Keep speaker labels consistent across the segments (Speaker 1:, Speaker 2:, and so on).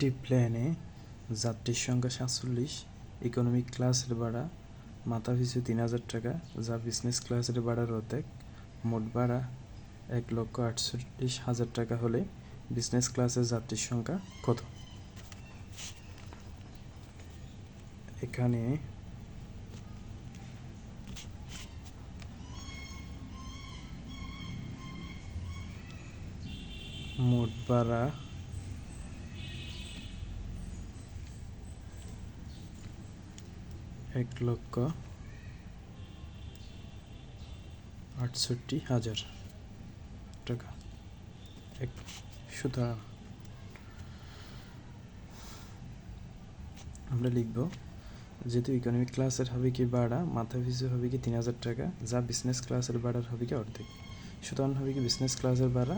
Speaker 1: একটি প্লেনে যাত্রীর সংখ্যা সাতচল্লিশ ইকোনমিক ক্লাসের ভাড়া মাথা পিছু তিন হাজার টাকা, যা বিজনেস ক্লাসের ভাড়ার অর্ধেক। মোট ভাড়া এক লক্ষ আটচল্লিশ হাজার টাকা হলে বিজনেস ক্লাসের যাত্রীর সংখ্যা কত? এখানে মোট ভাড়া এক লক্ষ আটষট্টি হাজার টাকা। এক সুতরাং আমরা লিখব, যেহেতু ইকোনমিক ক্লাসের হবে কি ভাড়া মাথা পিছু হবে কি তিন হাজার টাকা, যা বিজনেস ক্লাসের ভাড়ার হবে কি অর্ধেক। সুতরাং হবে কি বিজনেস ক্লাসের ভাড়া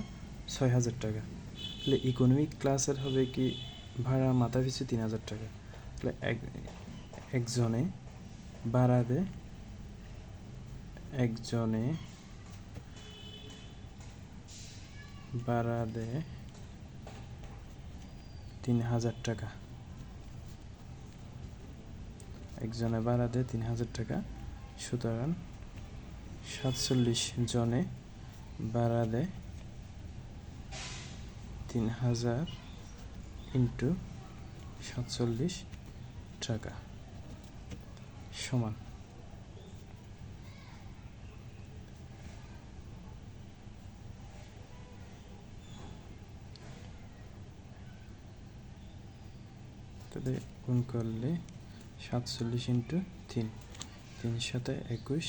Speaker 1: ছয় হাজার টাকা। তাহলে ইকোনমিক ক্লাসের হবে কি ভাড়া মাথা পিছু তিন হাজার টাকা। তাহলে এক, একজনে দেয় একজনে দেয় তিন হাজার টাকা। একজনে দেয় তিন হাজার টাকা, সুতরাং সাতচল্লিশ জনে দেয় তিন হাজার ইন্টু সাতচল্লিশ টাকা। সমান। তাহলে গুণ করলে সাতচল্লিশ ইন্টু তিন। তিন সাথে একুশ,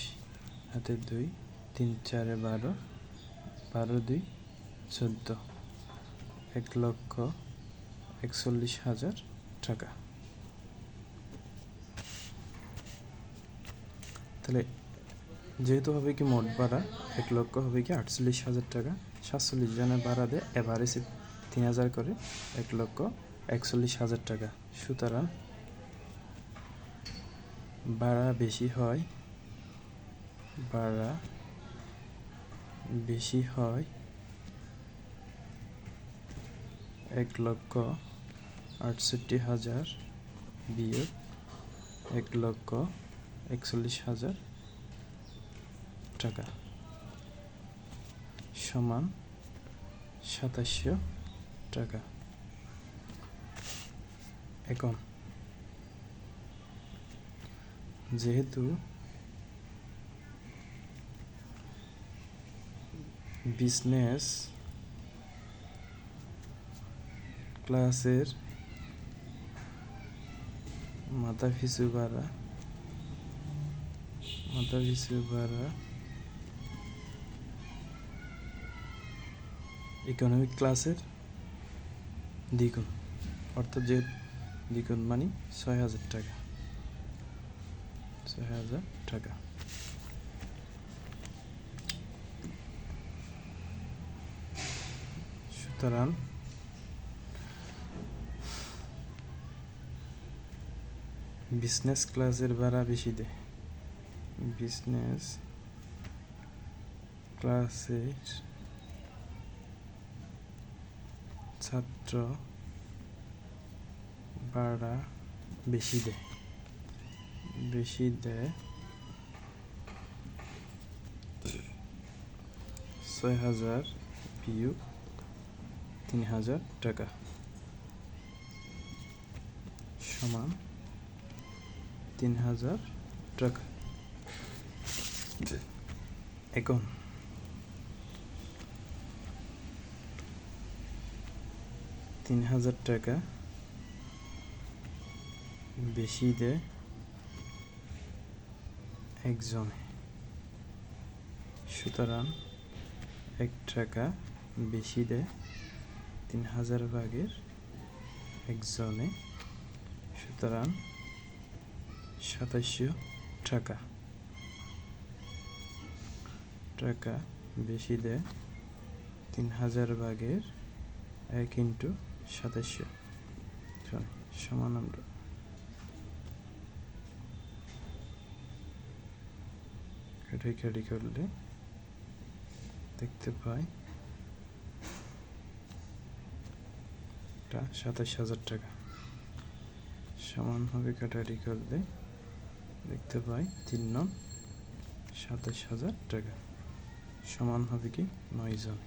Speaker 1: হাতে দুই, তিন চারে বারো বারো দুই, চোদ্দ। এক লক্ষ একচল্লিশ হাজার টাকা। তাহলে যেহেতু হবে কি মোট ভাড়া, এক লক্ষ হবে কি আটচল্লিশ হাজার টাকা, সাতচল্লিশ জনের ভাড়া দেয় এভারেজে তিন হাজার করে, এক লক্ষ একচল্লিশ হাজার টাকা। সুতরাং ভাড়া বেশি হয়, ভাড়া বেশি হয় এক লক্ষ আটষট্টি হাজার বিয়োগ এক লক্ষ একচল্লিশ হাজার টাকা সমান সাতাশশো টাকা। এখন যেহেতু বিজনেস ক্লাসের মাথা পিছু ভাড়া পিছু ভাড়া ইকোনমিক ক্লাসের দ্বিগুণ। অর্থাৎ যে দ্বিগুণ মানে ছয় হাজার টাকা। ছয় হাজার টাকা। সুতরাং বিজনেস ক্লাসের ভাড়া বেশি দেয়। বিজনেস ক্লাসের ছাত্র ভাড়া বেশি দেয়। বেশি দেয় ছয় হাজার বিয়োগ তিন হাজার টাকা। সমান তিন হাজার টাকা। এখন তিন হাজার টাকা। বেশি দেয় একজনে। সুতরাং এক টাকা বেশি দেয় তিন হাজার ভাগের একজনে। সুতরাং সাতাশশো টাকা। টাকা বেশি দেয় তিন হাজার ভাগের এক ইন্টু সাতাশশো। সমান আমরা। কাটাকাটি করলে দেখতে পাই সাতাশ হাজার টাকা। সমানভাবে কাটারি করলে দেখতে পাই তিন নং সাতাশ হাজার টাকা। সমান হবে কি? নয় জন।